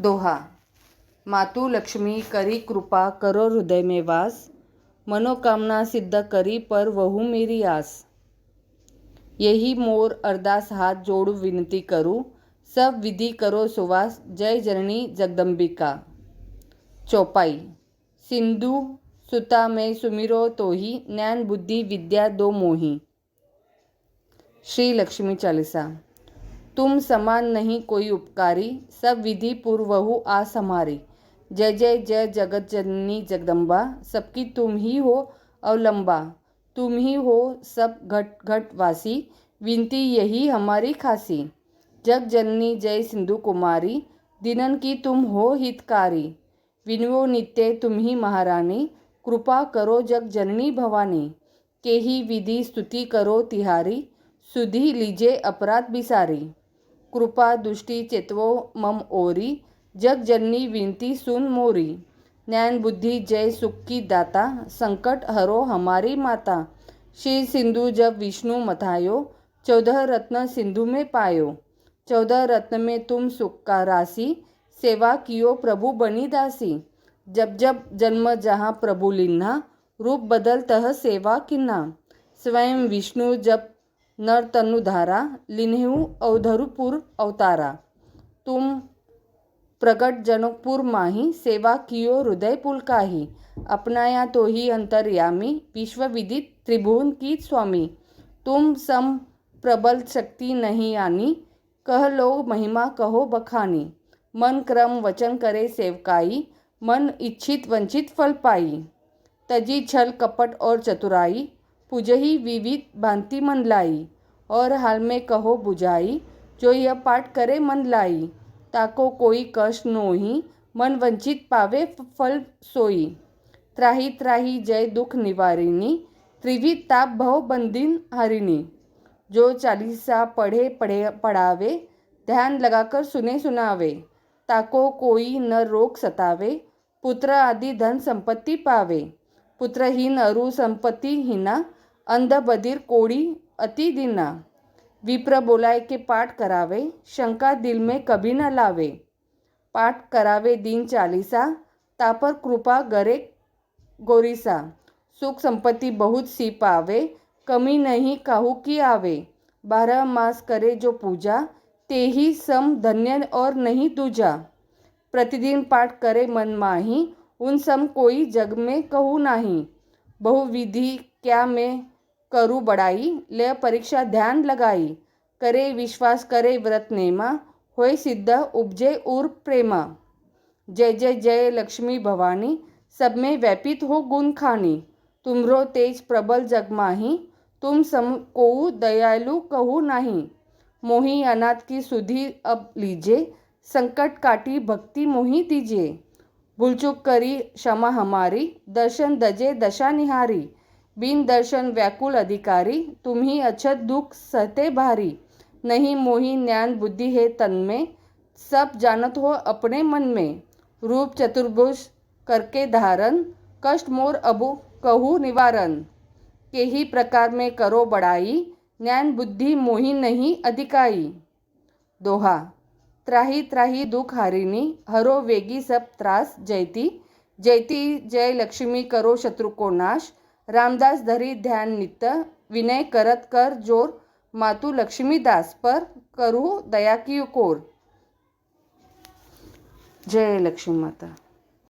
दोहा. मातू लक्ष्मी करी कृपा करो हृदय में वास. मनोकामना सिद्ध करी पर वहु मेरी आस. यही मोर अरदास हाथ जोडू विनती करू. सब विधि करो सुवास. जय जननी जगदंबिका. चौपाई. सिंधु सुता में सुमिरो तोही. ज्ञान बुद्धि विद्या दो मोही. श्री लक्ष्मी चालीसा. तुम समान नहीं कोई उपकारी, सब विधि पूर्वहु आस हमारी जय जय जय जगत जननी जगदम्बा, सबकी तुम ही हो अवलंबा। तुम ही हो सब घट घट वासी, विनती यही हमारी खासी। जग जननी जय सिंधु कुमारी, दिनन की तुम हो हितकारी। विनवो नित्य तुम ही महारानी, कृपा करो जग जननी भवानी। के ही विधि स्तुति करो तिहारी, सुधी लीजे अपराध बिसारी। कृपा दुष्टि चेतवो मम ओरी जग जननी विनती सुन मोरी ज्ञान बुद्धि जय सुख की दाता संकट हरो हमारी माता श्री सिंधु जब विष्णु मथायो चौदह रत्न सिंधु में पायो चौदह रत्न में तुम सुख का राशि सेवा कियो प्रभु बनी दासी जब जब जन्म जहाँ प्रभु लिन्हा रूप बदल तह सेवा किन्ना स्वयं विष्णु जब नर तनु धारा लिन्हु अवधरुपुर अवतारा. तुम प्रकट जनकपुर माही सेवा कियो हृदय पुल पुलकाही अपनाया तो ही अंतर्यामी, विश्वविदित त्रिभुवन की स्वामी. तुम सम प्रबल शक्ति नहीं आनी, कह लो महिमा कहो बखानी. मन क्रम वचन करे सेवकाई, मन इच्छित वंचित फल पाई. तजी छल कपट और चतुराई पूजही विविध भांति मन लाई। और हाल में कहो बुझाई, जो यह पाठ करे मन लाई, ताको कोई कष्ट नोही, मन वंचित पावे फल सोई। त्राही त्राही जय दुख निवारिणी त्रिविध ताप भव बंदिन हरिणी। जो चालीसा पढ़े पढ़े पढ़ावे, ध्यान लगाकर सुने सुनावे, ताको कोई न रोग सतावे, पुत्र आदि धन संपत्ति पावे। पुत्रहीन अरु संपत्तिहीना अंध बधिर कोड़ी अति दीना विप्र बोलाए के पाठ करावे शंका दिल में कभी न लावे पाठ करावे दीन चालीसा तापर कृपा गरे गोरीसा सुख संपत्ति बहुत सी पावे कमी नहीं काहू की आवे बारह मास करे जो पूजा ते ही सम धन्य और नहीं दूजा प्रतिदिन पाठ करे मन माही उन सम कोई जग में कहू नाही बहुविधि क्या मैं करूँ बड़ाई, ले परीक्षा ध्यान लगाई, करे विश्वास करे व्रत नेमा, होय सिद्ध उपजे उर प्रेमा। जय जय जय लक्ष्मी भवानी, सब में व्यापित हो गुण खानी। तुमरो तेज प्रबल जगमाही तुम सम को दयालु कहू नहीं। मोही अनाथ की सुधि अब लीजिए संकट काटी भक्ति मोही दीजिए भूलचूक करी क्षमा हमारी, दर्शन दजे दशा निहारी। बिन दर्शन व्याकुल अधिकारी, तुम्ही अछत दुख सहते भारी, नहीं मोही ज्ञान बुद्धि है तन में सब जानत हो अपने मन में। रूप चतुर्भुज करके धारण, कष्ट मोर अबु कहु निवारण। के ही प्रकार में करो बड़ाई, ज्ञान बुद्धि मोही नहीं अधिकाई। दोहा, त्राही त्राही दुख हारिणी, हरो वेगी सब त्रास जयती। जयती जय लक्ष्मी करो शत्रु को नाश रामदास धरी ध्यान नित्य विनय करत कर जोर मातू लक्ष्मीदास पर करू दया की कोर. जय लक्ष्मी माता.